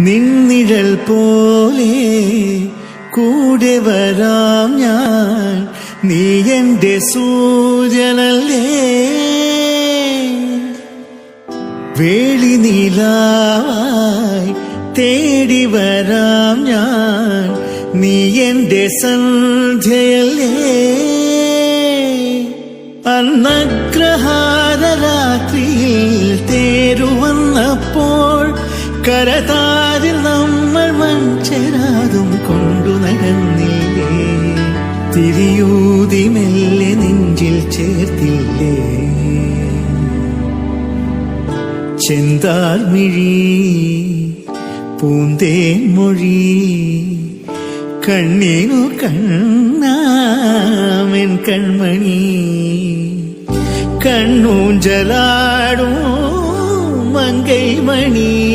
നിന്നിഴൽ പോലെ കൂടെ വരാം ഞാൻ. നീ എന്റെ സൂര്യനല്ലേ. വേളി നീലായി തേടി വരാം ഞാൻ. നീ എന്റെ സന്ധ്യയല്ലേ. അന്നഗ്രഹാര രാത്രിയിൽ തേരുവന്നപ്പോൾ കരതാരിൽ നമ്മൾ മൺചേരാതും കൊണ്ടു നടന്നില്ലേ? തിരിയൂതി മെല്ലെ നെഞ്ചിൽ ചേർത്തില്ലേ? ചെന്താർമിഴി പൂന്തേൻ മൊഴി കണ്ണീനു കണ്ണാമൻ കൺമണി. കണ്ണൂഞ്ചലാടും മങ്കൈ മണി